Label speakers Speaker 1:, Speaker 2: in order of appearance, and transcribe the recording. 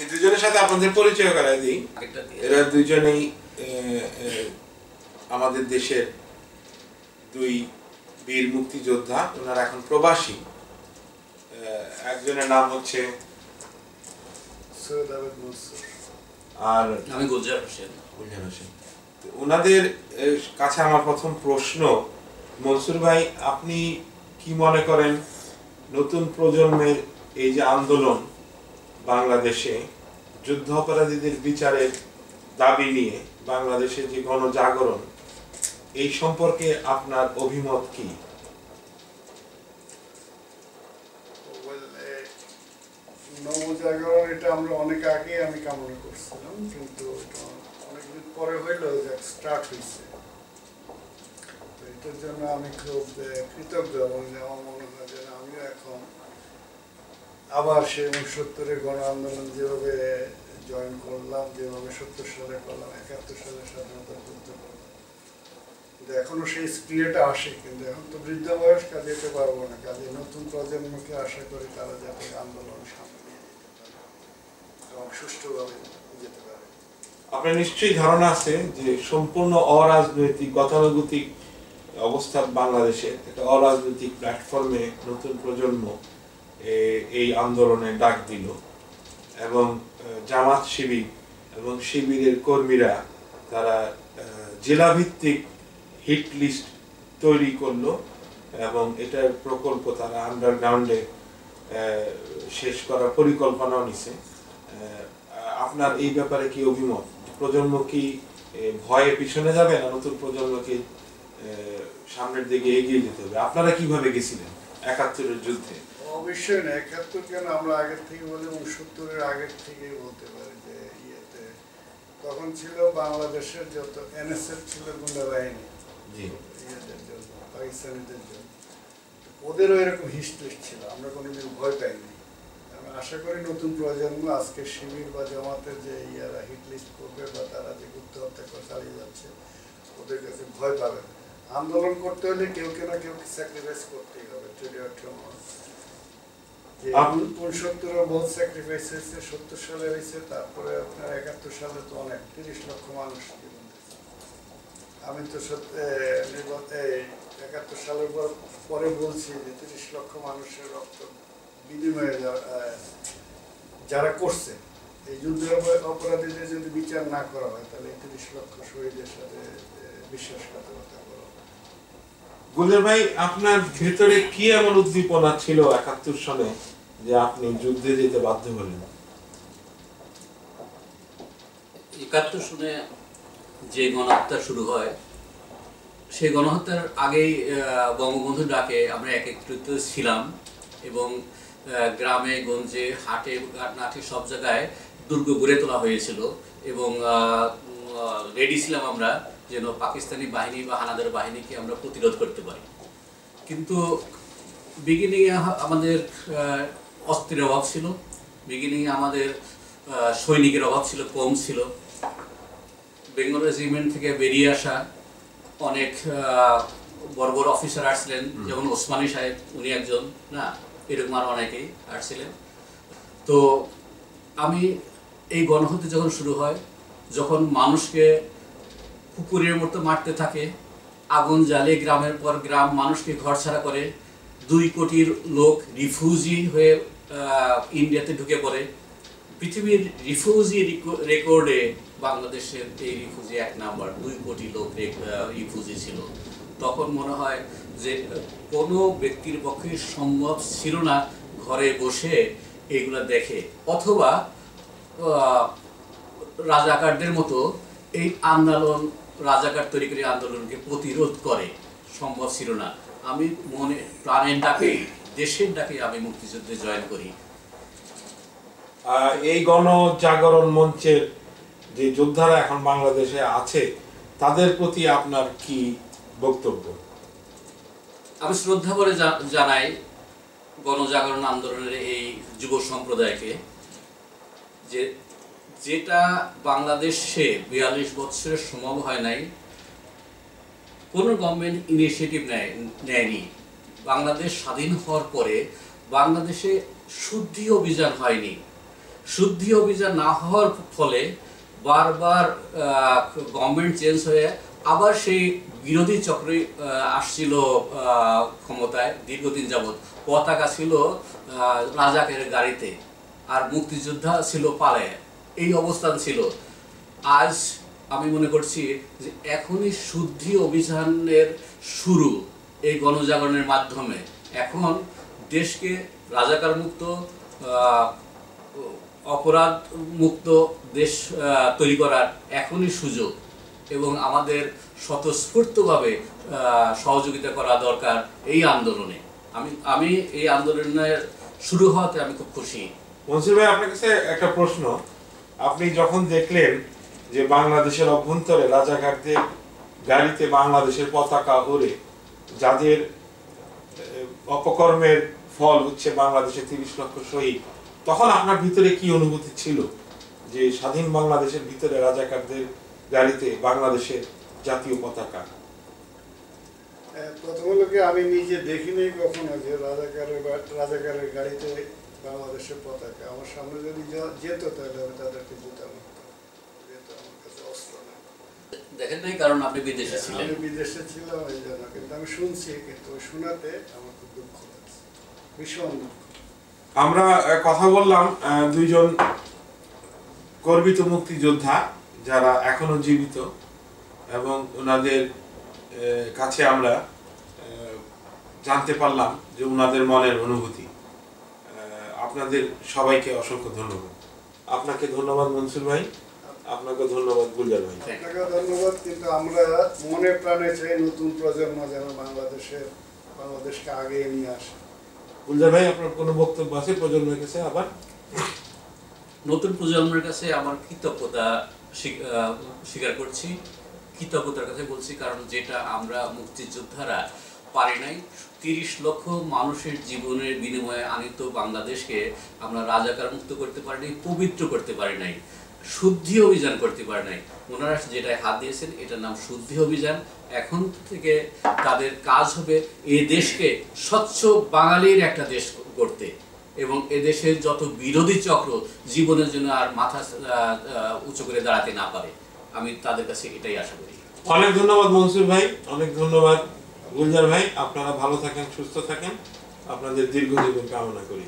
Speaker 1: এই দুজনের সাথে আপনাদের পরিচয় করাই দিই। এরা দুজনেই আমাদের দেশের দুই বীর মুক্তিযোদ্ধা। ওনারা এখন প্রবাসী। একজনের নাম হচ্ছে আর
Speaker 2: আমি গুলজার হোসেন।
Speaker 1: গুলজার হোসেন। ওনাদের কাছে আমার প্রথম প্রশ্ন মনসুর ভাই আপনি কি মনে করেন নতুন প্রজন্মের এই যে আন্দোলন বাংলাদেশে যুদ্ধ অপরাধীদের বিচারের দাবি নিয়ে বাংলাদেশে যে গণজাগরণ, এই সম্পর্কে আপনার অভিমত কি?
Speaker 3: নবজাগরণ এটা আমরা অনেক আগে আমি কামনা করছিলাম, কিন্তু অনেকদিন পরে হইল যে স্টার্ট হয়েছে এটার জন্য আমি খুব কৃতজ্ঞ এবং আমার মনে হয় আবার সেই উনসত্তরের গণ আন্দোলন যেভাবে জয়েন করলাম, যেভাবে সত্তর সালে করলাম, একাত্তর সালে স্বাধীনতা যুদ্ধ করলাম। কিন্তু এখনও সেই স্প্রিয়টা আসে, কিন্তু এখন তো বৃদ্ধ বয়স কাজে যেতে পারব না। কাজে নতুন প্রজন্মকে আশা করি তারা যাতে আন্দোলন সামনে নিয়ে যেতে পারে এবং সুষ্ঠুভাবে যেতে পারে।
Speaker 1: আপনার নিশ্চয়ই ধারণা আছে যে সম্পূর্ণ অরাজনৈতিক, গতানুগতিক অবস্থা বাংলাদেশে, একটা অরাজনৈতিক প্ল্যাটফর্মে নতুন প্রজন্ম এই আন্দোলনে ডাক দিল। এবং জামাত শিবির এবং শিবিরের কর্মীরা তারা জেলাভিত্তিক হিট লিস্ট তৈরি করল এবং এটার প্রকল্প তারা আন্ডারগ্রাউন্ডে শেষ করার পরিকল্পনাও নিছে। আপনার এই ব্যাপারে কি অভিমত? প্রজন্ম কি ভয়ে পিছনে যাবে না নতুন প্রজন্মকে সামনের দিকে এগিয়ে যেতে হবে? আপনারা কীভাবে গেছিলেন একাত্তরের যুদ্ধে?
Speaker 3: অবশ্যই না একাত্তর কেন আমরা আগের থেকে বলি উনসত্তরের আগের থেকেই বলতে পারি যে ইয়েতে তখন ছিল বাংলাদেশের যত এনএসএফ ছিল গুন্ডা বাহিনী ইয়েদের জন্য পাকিস্তানিদের জন্য ওদেরও এরকম হিস্ট্রি ছিল আমরা কোনোদিন ভয় পাইনি। আমি আশা করি নতুন প্রজন্ম আজকে শিবির বা জামাতের যে ইয়ারা হিট লিস্ট করবে বা তারা যে গুপ্ত হত্যা করে চালিয়ে যাচ্ছে ওদের কাছে ভয় পাবে আন্দোলন করতে হলে কেউ কেউ না কেউ স্যাক্রিফাইস করতেই হবে টুডে বহুত স্যাক্রিফাইস হয়েছে সত্তর সালে হয়েছে তারপরে আপনার একাত্তর সালে তো অনেক তিরিশ লক্ষ মানুষ আমি তো একাত্তর সালের পর পরে বলছি যে তিরিশ লক্ষ মানুষের রক্ত বিনিময়ে যারা করছে এই যুদ্ধের অপ- অপরাধীদের যদি বিচার না করা হয় তাহলে তিরিশ লক্ষ শহীদের সাথে বিশ্বাসঘাতকতা হবে।
Speaker 1: গুলজার ভাই, আপনার ভেতরে কি এমন উদ্দীপনা ছিল একাত্তর সনে যে আপনি যুদ্ধে যেতে বাধ্য হলেন?
Speaker 2: একাত্তর শুনে যে গণহত্যা শুরু হয়, সেই গণহত্যার আগেই বঙ্গবন্ধু ডাকে আমরা একত্রিত ছিলাম এবং গ্রামে, গঞ্জে, হাটে, নাটে সব জায়গায় দুর্গ গড়ে তোলা হয়েছিল এবং রেডি ছিলাম আমরা। যেন পাকিস্তানি বাহিনী বা হানাদার বাহিনীকে আমরা প্রতিরোধ করতে পারি। কিন্তু বিগিনিংয়ে আমাদের অস্ত্রের অভাব ছিল। বিগিনিংয়ে আমাদের সৈনিকের অভাব ছিল কম ছিল। বেঙ্গল রেজিমেন্ট থেকে বেরিয়ে আসা অনেক বড় বড় অফিসার আসছিলেন যেমন ওসমানী সাহেব উনি একজন না? এরকম আর অনেকেই আসছিলেন। তো আমি এই গণহত্যা যখন শুরু হয় যখন মানুষকে কুকুরের মতো মারতে থাকে। আগুন জ্বালিয়ে গ্রামের পর গ্রাম মানুষকে ঘরছাড়া করে। দুই কোটির লোক রিফিউজি হয়ে ইন্ডিয়াতে ঢুকে পড়ে। পৃথিবীর রিফিউজি রেকর্ডে বাংলাদেশের এই রিফিউজি এক নাম্বার। দুই কোটি লোক রিফিউজি ছিল। তখন মনে হয় যে, কোনো ব্যক্তির পক্ষে সম্ভব ছিল না ঘরে বসে এইগুলা দেখে। অথবা রাজাকারদের মতো এই আন্দোলন রাজাকার তৈরি করে আন্দোলনকে প্রতিরোধ করে সম্ভব ছিল না। আমি মনে প্রাণের ডাকে দেশের ডাকে আমি মুক্তিযুদ্ধে জয়েন করি।
Speaker 1: এই গণজাগরণ মঞ্চের যে যোদ্ধারা এখন বাংলাদেশে আছে তাদের প্রতি আপনার কি বক্তব্য?
Speaker 2: আমি শ্রদ্ধা করে জানাই গণজাগরণ আন্দোলনের এই যুব সম্প্রদায়কে যে যেটা বাংলাদেশে বিয়াল্লিশ বছরের সম্ভব হয় নাই, কোনো গভর্নমেন্ট ইনিশিয়েটিভ নেয়, নেয়নি। বাংলাদেশ স্বাধীন হওয়ার পরে বাংলাদেশে শুদ্ধি অভিযান হয়নি। শুদ্ধি অভিযান না হওয়ার ফলে বারবার গভর্নমেন্ট চেঞ্জ হয়ে আবার সেই বিরোধী চক্রে আসছিল ক্ষমতায় দীর্ঘদিন যাবৎ। পতাকা ছিল রাজাকের গাড়িতে আর মুক্তিযোদ্ধা ছিল পালায়। এই অবস্থান ছিল। আজ আমি মনে করছি যে এখনই শুদ্ধি অভিযানের শুরু এই গণজাগরণের মাধ্যমে। এখন দেশকে রাজাকার মুক্ত অপরাধ মুক্ত দেশ তৈরি করার এখনই সুযোগ এবং আমাদের স্বতঃস্ফূর্তভাবে সহযোগিতা করা দরকার এই আন্দোলনে। আমি আমি এই আন্দোলনের শুরু হওয়াতে আমি খুব খুশি।
Speaker 1: মনসুর ভাই, আপনার কাছে একটা প্রশ্ন। আপনি যখন দেখলেন যে বাংলাদেশের অভ্যন্তরে রাজাঘাটদের গাড়িতে বাংলাদেশের পতাকা ওড়ে, যাদের অপকর্মের ফল হচ্ছে বাংলাদেশে তিরিশ লক্ষ শহীদ, তখন আপনার ভিতরে কি অনুভূতি ছিল? যে স্বাধীন বাংলাদেশের ভিতরে রাজাকারদের গাড়িতে বাংলাদেশের জাতীয় পতাকা?
Speaker 3: প্রথম হলো কি আমি নিজে দেখিনি কখনো যে রাজাকারের রাজাকারের গাড়িতে বাংলাদেশের পতাকা আমার সামনে যদি যেত তাহলে আমি তাদেরকে যেহেতু আমার কাছে অস্ত্র নেই
Speaker 2: দেখেন নাই কারণ আপনি বিদেশে ছিলেন
Speaker 3: আমি বিদেশে ছিলাম এই জন্য কিন্তু আমি শুনছি কিন্তু শোনাতে আমার খুব দুঃখ লাগছে ভীষণ দুঃখ
Speaker 1: আমরা কথা বললাম আহ, দুইজন গর্বিত মুক্তিযোদ্ধা যারা এখনও জীবিত এবং ওনাদের আহ, কাছে আমরা আহ, জানতে পারলাম যে ওনাদের মনের অনুভূতি। আপনাদের সবাইকে অসংখ্য ধন্যবাদ। আপনাকে ধন্যবাদ মনসুর ভাই আপনাকে ধন্যবাদ গুলজার ভাই।
Speaker 3: আপনাকে ধন্যবাদ কিন্তু আমরা মনে প্রাণে চাই নতুন প্রজন্ম যেন বাংলাদেশের বাংলাদেশকে আগে নিয়ে আসে।
Speaker 1: গুলজার ভাই আপনার কোনো বক্তব্য আছে প্রজন্মের কাছে আবার?
Speaker 2: নতুন প্রজন্মের কাছে আমার কৃতজ্ঞতা আহ, স্বীকার করছি। কৃতজ্ঞতার কাছে বলছি কারণ যেটা আমরা মুক্তিযোদ্ধারা পারি নাই। তিরিশ লক্ষ মানুষের জীবনের বিনিময়ে আনিত বাংলাদেশকে আমরা রাজাকার মুক্ত করতে পারি নাই, পবিত্র করতে পারি নাই, শুদ্ধি অভিযান করতে পারি নাই। ওনারা যেটা হাত দিয়েছেন, এটার নাম শুদ্ধি অভিযান। এখন থেকে তাদের কাজ হবে এই দেশকে স্বচ্ছ বাঙালির একটা দেশ করতে এবং এদেশের যত বিরোধী চক্র জীবনের জন্য আর মাথা উঁচু করে দাঁড়াতে না পারে। আমি তাদের কাছে এটাই আশা করি।
Speaker 1: অনেক ধন্যবাদ মনসুর ভাই, অনেক ধন্যবাদ। গুলজার ভাই আপনারা ভালো থাকেন সুস্থ থাকেন। আপনাদের দীর্ঘ জীবন কামনা করি।